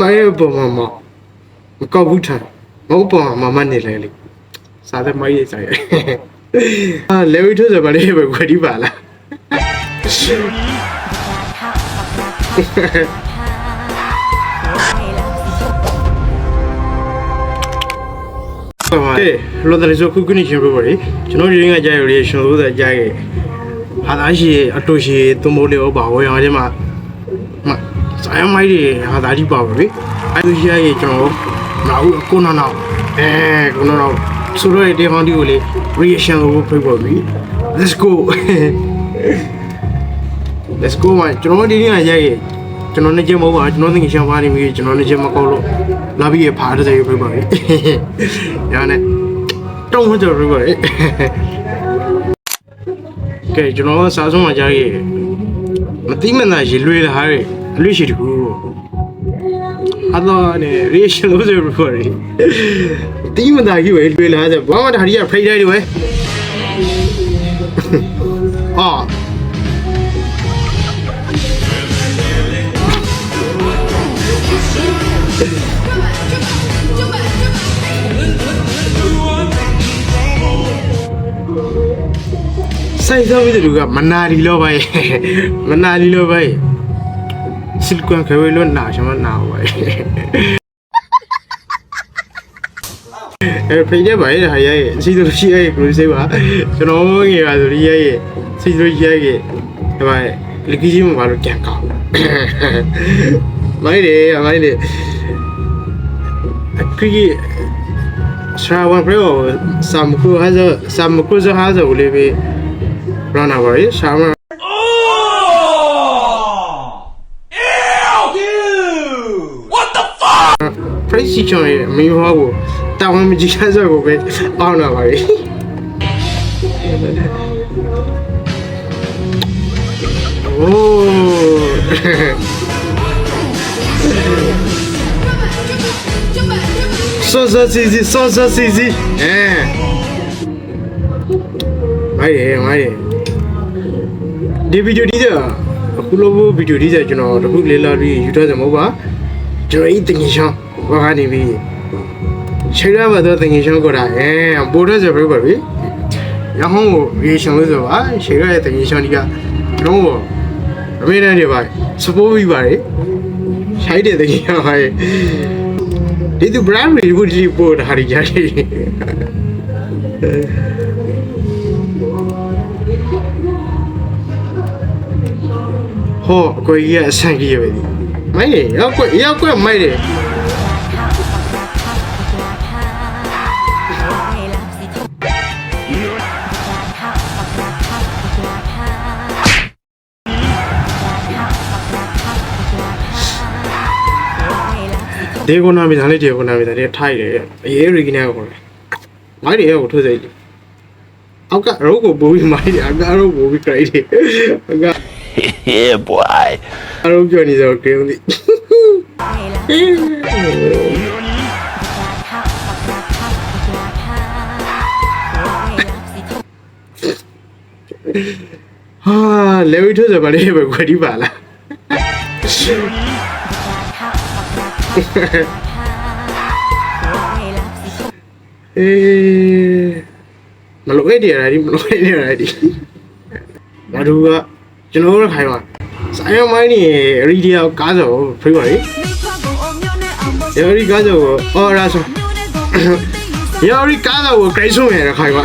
မရဲ့ပုံမှာမမကောက်ဘူးထားမဟုတ်ပုံမှာမမနေလဲလေစားတဲ့မိုင်းရေးဆိုင်အာလေဝီထိုးစပါလေပဲခွဒီပါလားဟုတ်ကဲ့လောတယ်ဆိုခုခုနေရှင်ပြပါလေကျွန်တော်ဒီရင်းကကြားရရရှင်လို့သာကြားခဲ့ဟာသားရှိအတူရှိသွမိုးလေးဟောပါဝယ်အောင်ဒီမှာမ ဆိုင်မိုင်းတွေဟာသားကြီးပါပါလေအဲ့ဒီရှိရကျွန်တော်နောက်အခုနောက်နောက်အဲခုနောက်နောက်ဆိုတော့ဒီဟောင်းဒီကိုလေ reaction လို့ဖိတ်ပါပြီ let's go let's go မကျွန်တော်ဒီနေ့ကရိုက်ရကျွန်တော်နေချက်မဟုတ်ပါကျွန်တော်သင်္ကရှောင်းပါနေပြီကျွန်တော်နေချက်မကောက်လို့လာပြီးရဖားတဲ့စေဖိတ်ပါပြီရနဲ့တုံးမကြော်ဖိတ်ပါလေကဲကျွန်တော်စားဆုံးမှကြားရမတိမနာရေလွေးလာဟာရအ လွေးရှိတကူအတော့ね reaction လို့ဆိုဖိတ်ပါလေတိမနာကြီးပဲလွေးလာတဲ့ဘာမှဒါကြီးကဖိတ်တိုင်းတွေပဲအော်ဆိုင်ဆောင်ပြီးတဲ့လူကမနာလီလို့ပဲမနာလီလို့ပဲ စစ်ကွန်ခွေလို့နာချင်မနာပါဘူးအဲဖိတဲ့ပါရဲ့ဟာရဲ့စီသူရှိရဲ့ကလူစေးပါကျွန်တော်ငယ်ပါဆိုဒီရဲ့စီသူရှိရဲ့ဒီမှာလကီကြီးမပါလို့ကြံကောက်မိုင်းတယ်မိုင်းတယ်အခရီးရှာဝန်ပြောစမ်ကူဟာဇစမ်ကူဇဟာဇဦးလေးပဲ run over ရေရှာမ ရိစီချွန်ရဲ့မိဘကိုတာဝန်မကြီးတဲ့ဆိုကိုပဲအောင်းလာပါပြီโอ้ဆောဆောစီစီဆောဆောစီစီအဲမိုက်တယ်မိုက်တယ်ဒီဗီဒီယိုဒီကြအခုလိုဗီဒီယိုဒီကြကျွန်တော်တခုလေးလာပြီးယူထားစမဟုတ်ပါကျွန်တော်ဤတင်ကြီးရှောင်း ဘာကနေပြီးခြေရပါတော့တင်ကြီးရှောင်းကိုတာအဲပို့ရစပြပါပြီရဟောင်းကိုရေရှောင်းလို့ဆိုပါခြေရရဲ့တင်ကြီးရှောင်းဒီကလုံးဝအမေနဲ့တွေပါစပိုးပြီးပါတယ်ရှိုက်တဲ့တင်ကြီးရှောင်းပါရဲ့ဒီသူ brand တွေဘူးဒီပို့တာဟာကြီးကြီးဟောအကိုကြီးကအဆန်ကြီးပဲဒီမိုက်တယ်ရောက်ကွက်ရောက်ကွက်မိုက်တယ် ဒေဂိုနာမီဒါလေးဒေဂိုနာမီဒါလေးထိုက်တယ်အေးရီကနာကိုခေါ်တယ်မိုက်တယ်ကိုထိုးစိတ်အောက်ကရောကိုပိုးပြီးမိုက်တယ်အကရောပိုးပြီးကြိုက်တယ်အက yeah, boy. အရောပြောနေတော့ကင်းလိဟာလေဝီထိုးစပါလေးပဲခွက်ဒီပါလား အေးမလို့အဲ့ဒီရဒီမလို့အဲ့ဒီရဒီငါတို့ကကျွန်တော်တို့ခိုင်းပါဆိုင်ရမိုင်းနေရီဒီယာကားစောဖိပါလေရရီကားစောအော်ရာဆိုရရီကားစောကိုဂရိတ်ဆုံးရခိုင်းပါ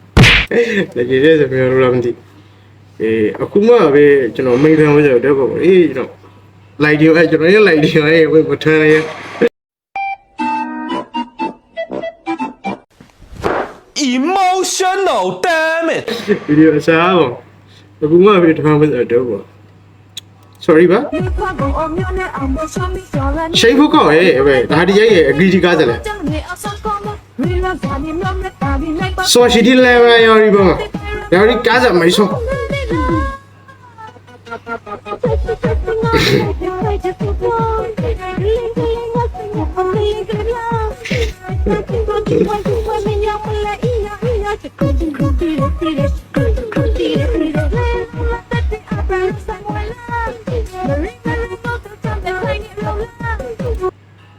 လက်ကြီးတဲ့စမျိုးလို့မသိအေးအခုမှပဲကျွန်တော်မိန်ခံဝဲဆိုတော့ပေါ့အေးကျွန်တော် လိုက်ဒီအဲကျွန်တော်ရဲ့လိုက်ဒီအဲဝဲမထမ်းရ emotional damn it ဗီဒီယိုအစားပေါ့အခုမှပဲထမ်းဝဲဆိုတော့ပေါ့ sorry ပါရှိတ်ဖို့ကောက်ရဲ့ပဲဒါဒီရဲ့အဂီဒီကားစလဲ ဆိုရှိဒီလေဝါယော်ရီပေါ့ယော်ရီကားစမိုင်းဆို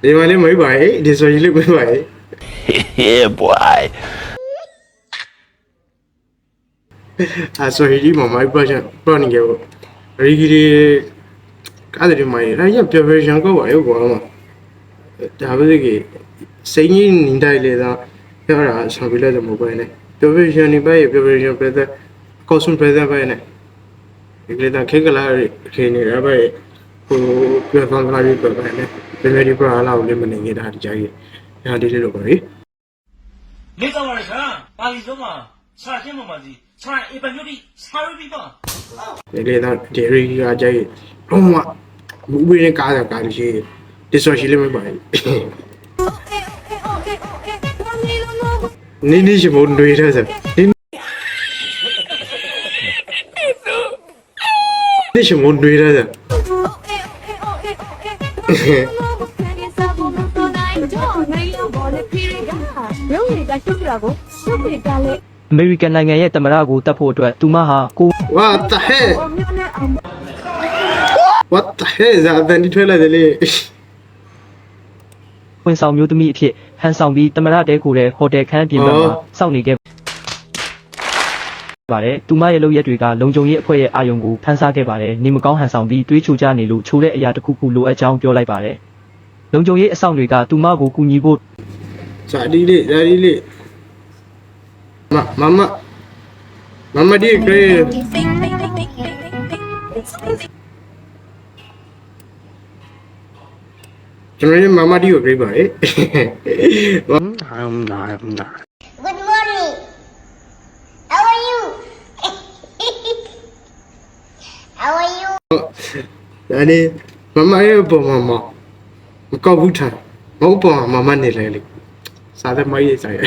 ဒီမှာလေးမွေးပါရဲ့ဒီဆိုရ င်လေးမွေးပါရဲ့ yeah boy အဆိုရင်ဒီမှာမိုက်ပါချန်ပေါ်နေကြပေါ့ရီဂီဒီကားတယ်မိုင်းရရပြပြရန်ကောပါရောကွာမဒါပဲကြီးစိတ်ကြီးနေတိုင်းလေသာပြောတာဆော်ပြီးလဲတော့မဟုတ်ပါနဲ့ပြပြရန်နေပါရဲ့ပြပြရန်ပြတဲ့ကောစွန်ပြတဲ့ပါရဲ့ဒီလေသာခေကလာခေနေရပါရဲ့ဟိုပြဖန်လာပြီးပြပါနဲ့ပြပြဒီပရာလာကိုလည်းမနေနေတာဒီကြိုင်ညာဒီလေးလို့ပါလေ 没找二三，把你走嘛，查什么嘛的？查一般有的查二比方。 ဒီလေသာဒီရီကကြိုင်လုံးဝမူဝေးနဲ့ကားတာကားလို့ရှိရင်ဒီဆိုရှိလေးမပါဘူးနင်းနေရှိမွန်တွေးတဲ့ဆက်နင်းနေရှိမွန်တွေးတဲ့ဆက် ရုပ်ရည်ကရှုပ်ပြတာကိုရှုပ်ပြတာလေအမေရိကန်နိုင်ငံရဲ့တမရကိုတတ်ဖို့အတွက်သူမဟာကို what the hell အမျိုးနဲ့အောင် what the hell ဇာတန်ဒီထွဲလိုက်တယ်လေဝင်ဆောင်မျိုးသမီးအဖြစ်ဟန်ဆောင်ပြီးတမရတဲကိုလည်းဟိုတယ်ခန်းပြင်ပမှာစောင့်နေခဲ့ပါတယ်သူမရဲ့လုပ်ရက်တွေကလုံခြုံရေးအဖွဲ့ရဲ့အာယုံကိုဖန်ဆားခဲ့ပါတယ်နေမကောင်းဟန်ဆောင်ပြီးတွေးချိုကြနေလို့ချိုးတဲ့အရာတစ်ခုခုလိုအပ်ကြောင်းပြောလိုက်ပါတယ်လုံခြုံရေးအဆောင်တွေကသူမကိုကူညီဖို့ ဇာဒီလေးဇာဒီလေးမမမမမဒီကရေကျွန်တော်ရဲ့မမဒီကိုပြေးပါလေ Good morning. How are you? How are you? ဒါလေးမမရဲ့ပုံမမမကောက်ဘူး 사대 마이 사이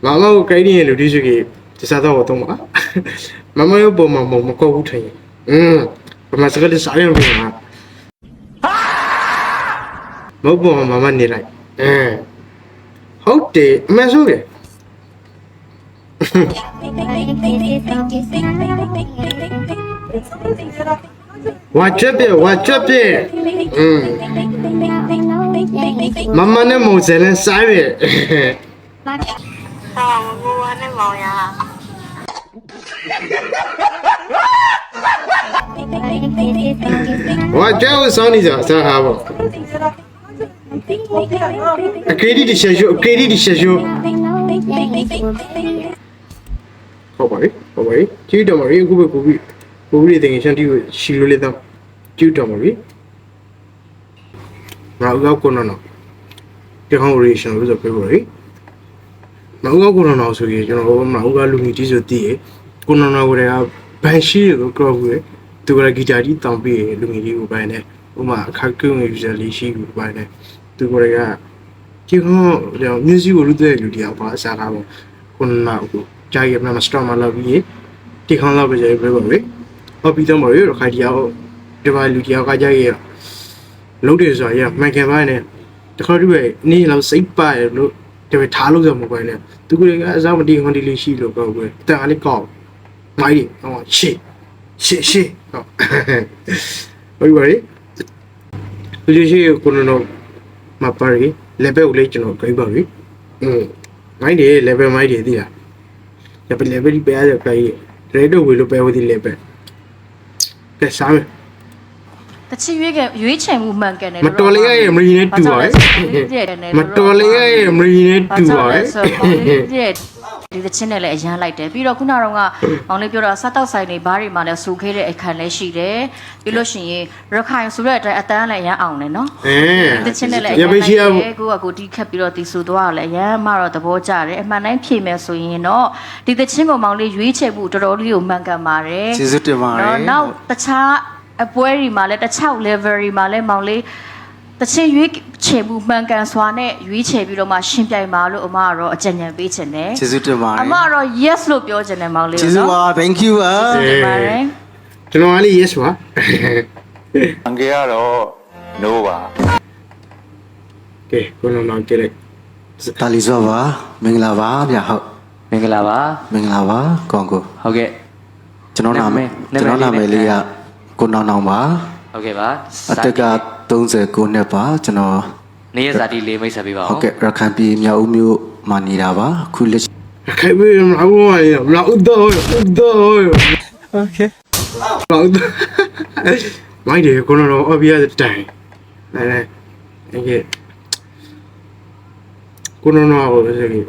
마마고 까이니의 루디주기 저사다 어떤 거야 마마요 뭐뭐 뭐 먹고 우타이 음 마마 저걸 사려 보나 뭐뭐 마마 니라이 음ဟုတ်တယ်အမှန်ဆိုတယ်ဝါချက်ပြဝါချက်ပြอืม မမနဲ့မုံစလဲစားပြဝါကြောက်စောင်းနေကြစားဟာပေါ့အကေဒီဒီရှေရှုအကေဒီဒီရှေရှုဟုတ်ပါပြီဟုတ်ပါပြီကြည့်တော်မရီအခုပဲကိုပြီးကိုပြီးတဲ့ငယ်ရှန်တီကိုရှီလို့လေတော့ကြည့်တော်မရီငါဥကောက်ကိုနော်နော် ဒီကောင်ရီရှင်လို့ဆိုပြပါရီငါဥကောက်ကိုနော်နော်ဆိုရင်ကျွန်တော်ငါဥကောက်လူကြီးဆိုတည်ရကိုနော်နော်ကိုတည်းကဘန်ရှိကိုကောက်ဘူးသူကဂီတာကြီးတောင်းပြီးလူငယ်ကြီးကိုပိုင်းနေဥမာအခါကုန်းယူဇာလေးရှိကိုပိုင်းနေသူကလည်းဒီကောင် music ကိုလူတဲ့လူတယောက်ပါအစားကားပေါ့ကိုနော်ကိုကြာရမစတော်မလာပြီးဒီကောင်လောက်ပဲကြာပြပါပဲဟောပြီးတော့မရရခိုင်တရားဒီပါလူတယောက်ကကြာရလုံးတယ်ဆိုရမှန်ကန်ပါနဲ့ တခါတည်းပဲနေလောက်စိတ်ပါရလို့တပည့်ထားလို့ဆိုမပိုင်းနဲ့သူကလည်းအစားမတီဟွန်ဒီလေးရှိလို့ပေါ့ကွယ်တန်အားလေးကောက်မိုင်းဟောရှေ့ရှေ့ရှေ့ဟောဟုတ်ပါရဲ့သူရှိကိုနော်မပါရီ level ကိုလေးကျွန်တော်ကြိုက်ပါပြီอืมမိုင်းတယ် level မိုင်းတယ်သိလား level level ဒီပဲရကြိုက်ရဲတော့ဝေလို့ပဲဝဒီ level ကဲစားမယ် တချီရွေးကရွေးချယ်မှုမှန်ကန်တယ်မတော်လေးရဲ့မရီနဲ့တူပါရဲ့မတော်လေးရဲ့မရီနဲ့တူပါရဲ့ဆိုတော့ဒီသချင်းနဲ့လည်းအရန်လိုက်တယ်ပြီးတော့ခုနကတော့ကမောင်လေးပြောတော့စားတောက်ဆိုင်တွေဘားတွေမှာလည်းဆူခဲတဲ့အခန်းလည်းရှိတယ်ပြီးလို့ရှိရင်ရခိုင်ဆိုတဲ့အတိုင်းအတန်းလည်းအရန်အောင်တယ်နော်အဲတချင်းနဲ့လည်းရပိရှိရတယ်ကိုကကိုတီးခတ်ပြီးတော့တီးဆူသွားတယ်အရန်မှတော့သဘောကျတယ်အမှန်တိုင်းဖြေမယ်ဆိုရင်တော့ဒီတချင်းကိုမောင်လေးရွေးချယ်ဖို့တော်တော်လေးကိုမှန်ကန်ပါတယ်ကျေးဇူးတင်ပါတယ်နော်နောက်တခြား အပွဲတွေမှာလည်းတခြား level တွေမှာလည်းမောင်လေးတချင်းရွေးချယ်မှုမှန်ကန်စွာနဲ့ရွေးချယ်ပြီးတော့မှရှင်းပြိုင်ပါလို့အမကတော့အကြံဉာဏ်ပေးချင်တယ်ကျေးဇူးတင်ပါတယ်အမကတော့ yes လို့ပြောချင်တယ်မောင်လေးကျေးဇူးပါ thank you ပါတင်ပါတယ်ကျွန်တော်ကလည်း yes ပါအန်ကေကတော့ no ပါကဲကိုလုံးတော့ကြည့်လိုက်တာလီစောပါမင်္ဂလာပါဗျဟုတ်မင်္ဂလာပါမင်္ဂလာပါကောင်ကိုဟုတ်ကဲ့ကျွန်တော်နာမည်နာကျွန်မည်တော်နာမည်လေးလေးနဲ့က ကိုနောင်နောင်ပါ ဟုတ်ကဲ့ပါ အသက်က39နှစ်ပါကျွန်တော် နေရဇာတိလေးမိတ်ဆက်ပေးပါဦး ဟုတ်ကဲ့ရခိုင်ပြည်မြောက်ဦးမြို့မှာနေတာပါအခုလက်ရှိ ခိုင်ပြီးမလာဘူးမရမလာဦးတော့ဦးတော့โอเคလာဦးတော့မိုက်တယ်ကိုလုံးတော့ obvious တိုင်နဲနဲအဲ့ကကိုလုံးတော့ဟိုစကိ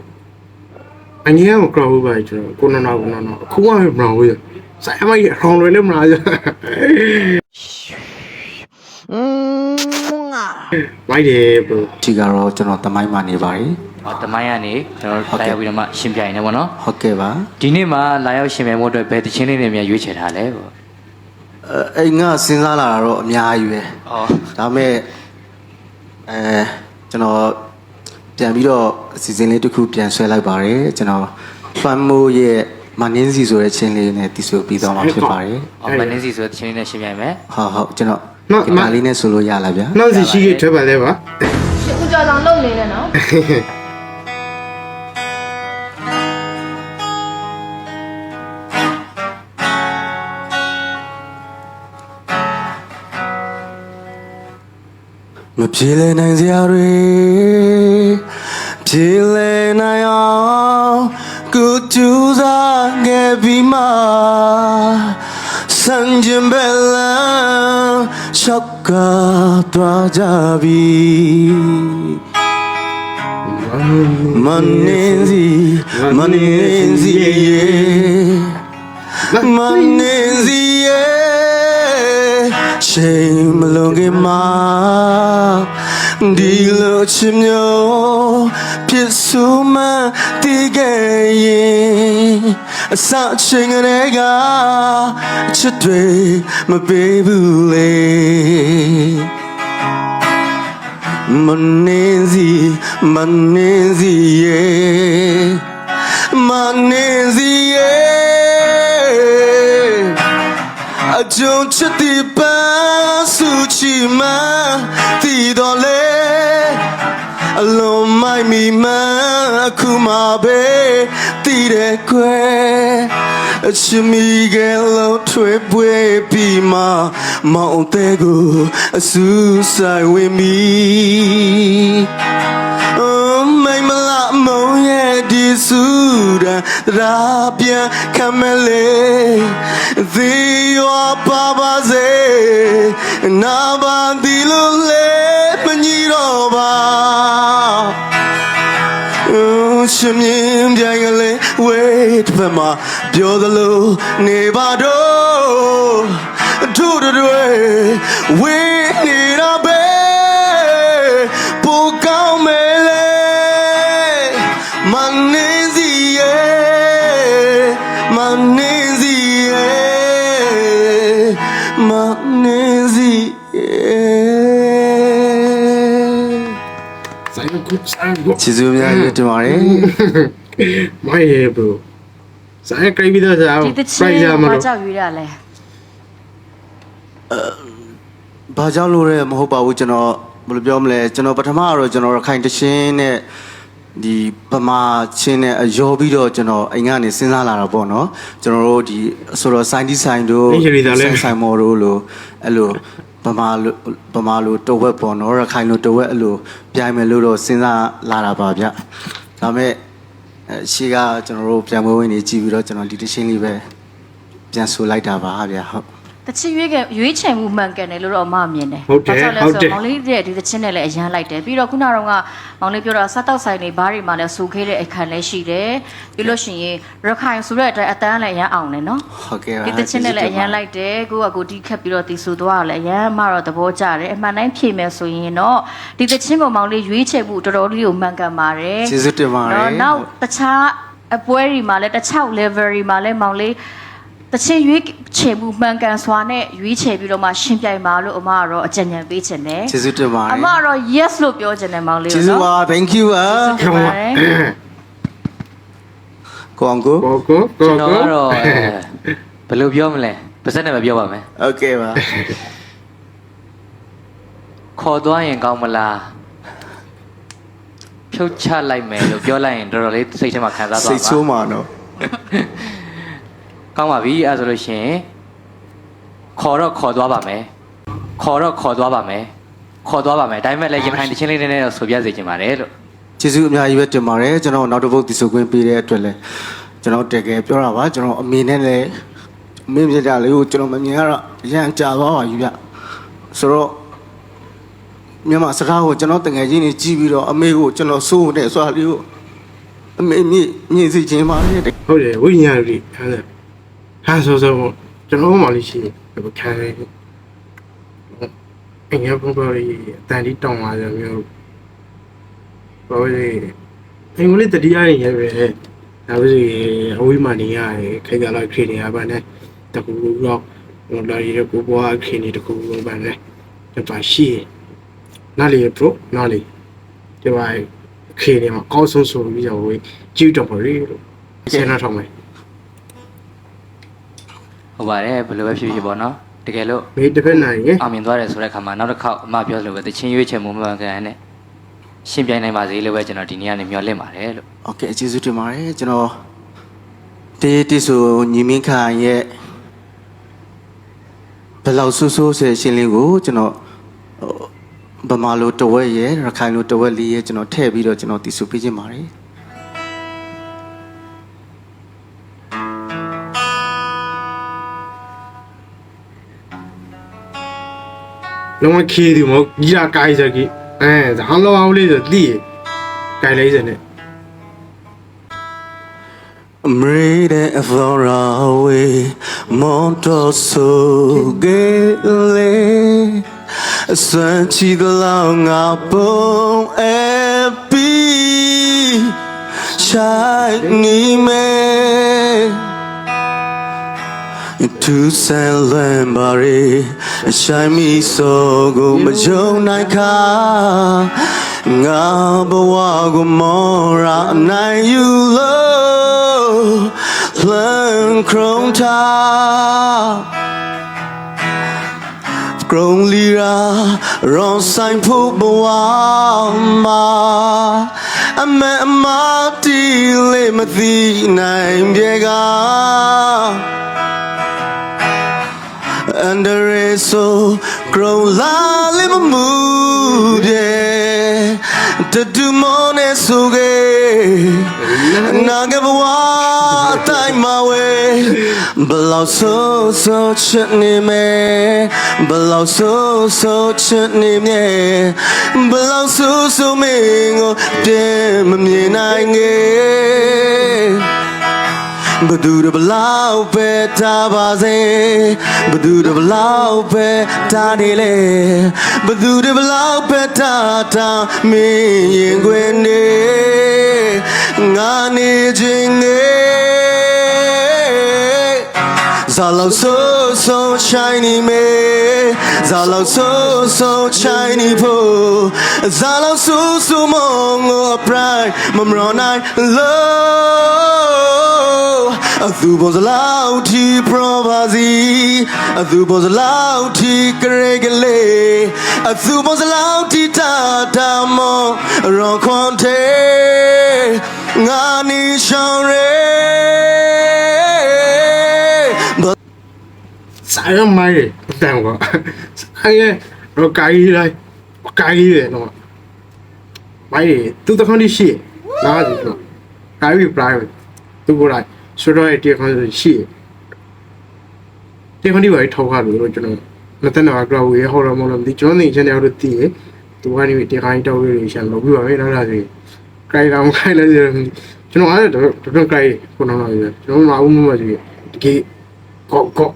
အငြင်းမကြောက်ဘူးပါကျွန်တော်ကိုလုံးတော့ကိုလုံးတော့အခုမှမလာဘူး ဆိုင်မိုက်ရောင်းလွယ်လည်းမလာကြမိုက်တယ်ဘို့ဒီကတော့ကျွန်တော်တမိုင်းမှာနေပါတယ်ဟောတမိုင်းကနေကျွန်တော်လာရောက်ပြီးတော့မှရှင်းပြရင်လည်းပေါ့နော်ဟုတ်ကဲ့ပါဒီနေ့မှလာရောက်ရှင်းပြမှုအတွက်ဘယ်တခြင်းလေးတွေများရွေးချယ်ထားလဲပေါ့အဲအိမ်ကစဉ်းစားလာတာတော့အများကြီးပဲဟောဒါပေမဲ့အဲကျွန်တော်ပြန်ပြီးတော့အစီအစဉ်လေးတစ်ခုပြန်ဆွဲလိုက်ပါတယ်ကျွန်တော်ဖန်မိုးရဲ့ မနင်းစီဆိုတဲ့ချင်းလေးနဲ့တီးဆိုပြီးတော့မှာဖြစ်ပါတယ်ဟောမန်နင်းစီဆိုတဲ့တခြင်းလေးနဲ့ရှင်းပြရင်မယ်ဟုတ်ဟုတ်ကျွန်တော်နော်ဒီမာလေးနဲ့ဆိုလို့ရလားဗျာနောက်စီရှိခဲ့ထွက်ပါလေပါဦးကျော်ဆောင်လုပ်နေတယ်နော်မပြေလည်နိုင်စရာတွေပြေလည်နိုင်အောင် ကိုကြိုးစားခဲ့ပြီးမှစံကျင်ဘယ်လမ်းရှောက်ကသွားကြပြီမနေစီမနေစီမနေစီချိန်မလွန်ခင်မှာဒီလိုချင်မျိုး ဖြစ်ဆိုမှတည်ခဲ့ရင်အစအချိန်ကလေးကချစ်တွေမပေးဘူးလေမနေစီမနေစီရဲ့မနေစီရဲ့အကြုံချစ်တဲ့ပန်းစုချီမတည်တော်လေ အလုံးမိုက်မီမအခုမှပဲတည်တယ်ခွဲအချစ်မီကလေးထွေးပွေပြီးမှမောင်တဲ့ကိုအဆူဆိုင်ဝင်မီအမိမလာမုံရဲ့ဒီစူဒန်ရာပြန်ခံမလေဒီရောပါပါစေနာပါဒီလိုလေမညီတော့ပါ ရှင်မြင်းပြိုင်ကလေးဝေးတစ်ဖက်မှာပြောသလိုနေပါတော့တို့တွေဝေးနေတာပဲပူကောင်းမယ်လေမနေ ကူဆိုင်ကူကျေးဇူးများကြီးတင်ပါတယ်မိုက်ရဲ့ဘို့ဆိုင်ကြိုက်ပြီးတော့စားဒီသချင်းပြရမဘာလို့ကြောင့်ရွေးရလဲဘာကြောင့်လို့လဲမဟုတ်ပါဘူးကျွန်တော်ဘယ်လိုပြောမလဲကျွန်တော်ပထမကတော့ကျွန်တော်ရခိုင်တရှင်းနဲ့ဒီပမာချင်းနဲ့အယောပြီးတော့ကျွန်တော်အိမ်ကနေစဉ်းစားလာတာပေါ့နော်ကျွန်တော်တို့ဒီဆိုတော့စိုင်းဒီဆိုင်တို့ဆိုင်ဆိုင်မော်တို့လို့အဲ့လို ပမာလို့ပမာလို့တဝက်ပေါ့နော်ရခိုင်လို့တဝက်အဲ့လိုပြိုင်မယ်လို့တော့စဉ်းစားလာတာပါဗျဒါမဲ့အဲရှေ့ကကျွန်တော်တို့ပြန်ပွဲဝင်နေကြည့်ပြီးတော့ကျွန်တော်ဒီတရှင်းလေးပဲပြန်ဆိုလိုက်တာပါဗျဟုတ် တချင်ရွေးကရွေးချယ်မှုမှန်ကန်တယ်လို့တော့အမမြင်တယ်ဟုတ်တယ်ဘာကြောင့်လဲဟုတ်ဆိုတယ်တော့မောင်လေးရဲ့ဒီတချင်နဲ့လည်းအရန်လိုက်တယ်ပြီးတော့ခုနကတော့ကမောင်လေးပြောတာစားတောက်ဆိုင်တွေဘားတွေမှာလည်းစူခဲတဲ့အခန်းလည်းရှိတယ်ပြီးလို့ရှိရင်ရခိုင်ဆိုတဲ့အတိုင်းအတန်းလည်းအရန်အောင်တယ်နော်ဟုတ်ကဲ့ပါဒီတချင်နဲ့လည်းအရန်လိုက်တယ်ကိုကကိုတီးခတ်ပြီးတော့တီဆူသွားတာလည်းအရန်မှတော့သဘောကျတယ်အမှန်တိုင်းဖြေမယ်ဆိုရင်တော့ဒီတချင်ကိုမောင်လေးရွေးချယ်မှုတော်တော်လေးကိုမှန်ကန်ပါတယ်ကျေးဇူးတင်ပါတယ်နော်နောက်တခြားအပွဲတွေမှာလည်းတစ်ချောက် level တွေမှာလည်းမောင်လေး တချင်းရွေးချယ်မှုမှန်ကန်စွာနဲ့ရွေးချယ်ပြီးတော့မှရှင်းပြိုင်ပါလို့အမကတော့အကြံဉာဏ်ပေးချင်တယ် ကျေးဇူးတင်ပါတယ် အမကတော့ yes လို့ပြောချင်တယ်မောင်လေး ကျေးဇူးပါ thank you ပါ ကျေးဇူးတင်ပါတယ် ကိုအောင်ကို ကိုကိုကို ကျွန်တော် ကို ကတော့အဲဘယ်လိုပြောမလဲပါစက်နဲ့မပြောပါမယ် โอเคပါ ခေါ်သွားရင်ကောင်းမလားဖြုတ်ချလိုက်မယ်လို့ပြောလိုက်ရင်တော်တော်လေးစိတ်ထဲမှာခံစားသွား စိတ် ပါ ဆိုးမှာနော် ကောင်းပါပြီအဲဒါဆိုလို့ရှိရင်ခေါ်တော့ခေါ်သွားပါမယ်ခေါ်တော့ခေါ်သွားပါမယ်ခေါ်သွားပါမယ်ဒါပေမဲ့လည်းရခိုင်တချင်းလေးနည်းနည်းတော့ဆိုပြစေချင်ပါတယ်လို့ကျေးဇူးအများကြီးပဲတင်ပါတယ်ကျွန်တော်နောက်တစ်ပုတ်ဒီဆိုခွင့်ပေးတဲ့အတွက်လည်းကျွန်တော်တကယ်ပြောတာပါကျွန်တော်အမေနဲ့လည်းအမေမြင်ကြလေးကိုကျွန်တော်မမြင်ရတော့အရန်ကြာသွားပါပြီဗျဆိုတော့မြန်မာစကားကိုကျွန်တော်တကယ်ချင်းနေကြည့်ပြီးတော့အမေကိုကျွန်တော်စိုးတဲ့ဆွာလေးကိုအမေမြင့်မြင့်စီခြင်းပါလေဟုတ်တယ်ဝိညာဉ်ရီဟာ ဟာဆိုဆိုကျွန်တော်မှလေးရှိတယ်ဘယ်ခံလဲအငယ်ပုံပေါ်ရီအတန်ဒီတောင်းလာတယ်မျိုးဘာလို့လဲအင်္ဂလိပ်တတိယရင်ရဲ့ပဲဒါပေမဲ့အဝိမာနေရတယ်ခိုင်ကြလာခေနေရပါနဲ့တကူတော့ဟိုလာရီကိုဘွားခေနေတကူလို့ပါနဲ့တပါရှိနားလေပရိုနားလေဒီပါခေနေမှာအောက်ဆုံးဆိုပြီးတော့ဝေးကြည့်တော့ပါလေလို့ဆင်းရထောင်းမယ် ဟုတ်ပါတယ်ဘယ်လိုပဲဖြစ်ဖြစ်ပေါ့နော်တကယ်လို့ မေးတစ်ဖက်နိုင်ရင် အောင်မြင်သွားတယ်ဆိုတဲ့ခါမှာနောက်တစ်ခေါက်အမပြောသလိုပဲတချင်းရွေးချယ်မှုမှန်ကန်နဲ့ရှင်းပြနိုင်ပါစေလို့ပဲကျွန်တော်ဒီနေ့ကနေမျှော်လင့်ပါတယ်လို့ โอเคကျေးဇူးတင်ပါတယ်ကျွန်တော်တေးတိဆိုညီမင်းခါရဲ့ဘယ်လောက်ဆူဆူဆဲရှင်းလင်းကိုကျွန်တော်ဟိုဗမာလိုတဝက်ရဲ့ရခိုင်လိုတဝက်လေးရဲ့ကျွန်တော်ထည့်ပြီးတော့ကျွန်တော်တည်ဆူပေးခြင်းပါတယ် လုံးဝခေးဒီမဟုတ်ကြီးလာကိုင်းစကြီးအဲဇာလောအောင်လေးဆိုတိကိုင်းလေးစနဲ့ I'm reading far away Monto so gele San chi the long apong epi Shiny me Tu san luan bari Shine me so go ma jong nai ka Nga bawa go mora nai you love Plan krong ta กรงลีราร้องสังผู้บวามาอแม่ and it so grow la lima mood yeah. To do money so gay and I give wa time my way. Below so so chutney me. Below so so chutney me. Below so so me go dim me nine ဘဒူရဘလောက်ပဲတာပါစေဘဒူရဘလောက်ပဲတာနေလေဘဒူရဘလောက်ပဲတာတာမင်းရင်ခွင်နေငါနေခြင်းငယ်ဇာလောက်ဆိုဆို shiny me ဇာလောက်ဆိုဆို shiny po ဇာလောက်ဆိုဆိုမငို pride မမရောနိုင် love အသူပေါ်စလောက်တီ provazi အသူပေါ်စလောက်တီကရေကလေးအသူပေါ်စလောက်တီတာတာမောရောခွန်သေးငါနီရှောင်းရဲဆိုင်ရမိုင်းတန်ကွာဆိုင်ရတော့ကိုင်းလိုက်ကိုင်းရတော့မိုင်းသူတခွန်ဒီရှိနားဒီတော့ကိုင်းပြီး private သူကိုလိုက် ဆိုတော့ဒီခွန်ရှိတတေခွန်ဒီပါထောက်ခါလို့ကျွန်တော်လက်သက်နာကလောက်ရေဟော်ရမောလို့ဒီကျွန်တော်နေချင်တယ်လို့တည်ရသူကနေတေခိုင်းတောက်ရရရှာလို့ပြပါမယ်နောက်လာစီကြိုင်ကောင်ခိုင်းလဲကျွန်တော်အဲ့တော့တော့ကြိုင်ခုနကတော့ကျွန်တော်မအောင်မမကြီးတကယ်ကောကော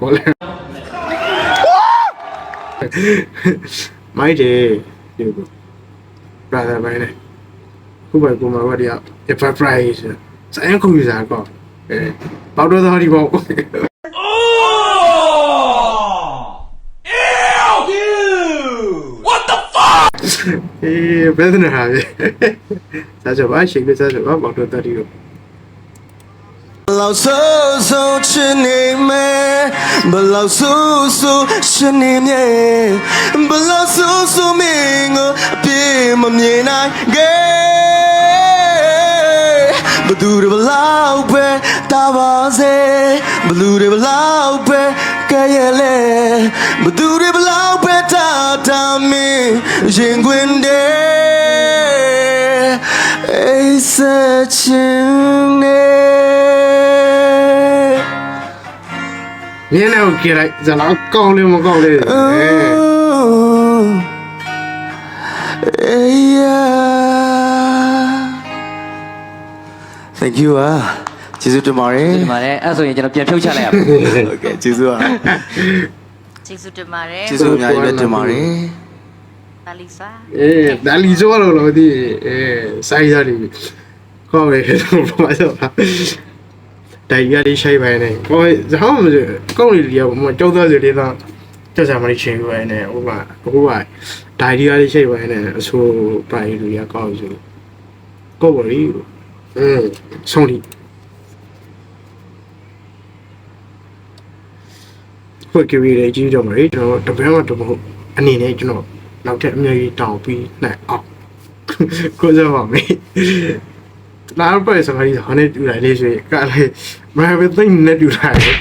ကောလဲမိုက်တယ်ဒီကို brother ဘိုင်းလေခုပဲကိုမဘာဒီအ price ဆိုင်ကွန်ပျူတာကောအဲပေါတော့တော်ဒီပေါ့အေးဘယ်နဲ့ဟာလဲစားကြပါရှိပြီစားကြပါပေါတော့တော်ဒီကိုဘလောက်ဆိုးဆိုးချင်နေမယ်ဘလောက်ဆိုးဆိုးရှင်နေမြဲဘလောက်ဆိုးဆိုး သူတွေဘလောက်ပဲတာပါစေဘလူတွေဘလောက်ပဲကဲရဲ့လေဘသူတွေဘလောက်ပဲတာတာမင်းရင်ခွင်တဲ့အိဆက်ချင်နေမြင်းနဲ့ကိုကြည့်လိုက်ဇလာကောင်းလေးမကောင်းလေးအဲ Thank you อ่ะကျေးဇူးတင်ပါတယ် ဒီမှာလည်းအဲ့ဆိုရင်ကျွန်တော်ပြန်ဖြုတ်ချလိုက်ရမယ် โอเคကျေးဇူးอ่ะ ကျေးဇူးတင်ပါတယ် ကျေးဇူးအများကြီးပဲတင်ပါတယ် တာလီစာ အေးဒါလီဆိုတော့လို့ဒီအဲစိုက်စားနေပြီကောင်းလေတော့ဘာလို့လဲတိုင်ရလေးရှိုက်ပိုင်းနေကိုယ်ဇဟောင်းမကောင်းလေဒီကမကြောက်သားစလေးသားကြောက်စားမလေးချင်းပိုင်းနေဟိုကဟိုကဒိုင်ဒီရလေးရှိုက်ပိုင်းနေအဆိုးပိုင်းလူရကောင်းဆိုကောပါလိ อืมဆုံးလိခွက်ကလေးလေးကြီးတော့မလေးကျွန်တော်တပန်းမတမဟုတ်အနေနဲ့ကျွန်တော်နောက်ထပ်အများကြီးတောင်းပြီးနိုင်အောင်ကိုစားပါမယ်လာပဲစကားကြီးဟောနေတူလာလေးဆိုကလည်းမဟာပဲသိနေတူလာတယ်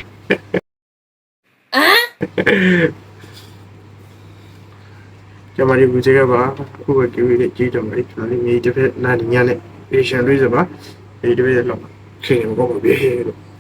ကျမတို့ကကြည့်ရပါခုကကြည့်ရကြည့်ကြမလေးကျွန်တော်လည်းမြေတစ်ဖက်နားညနဲ့ patient တွေးစပါဒီတစ်ဖက်လောက်ခင်ဘောပြည့်လို့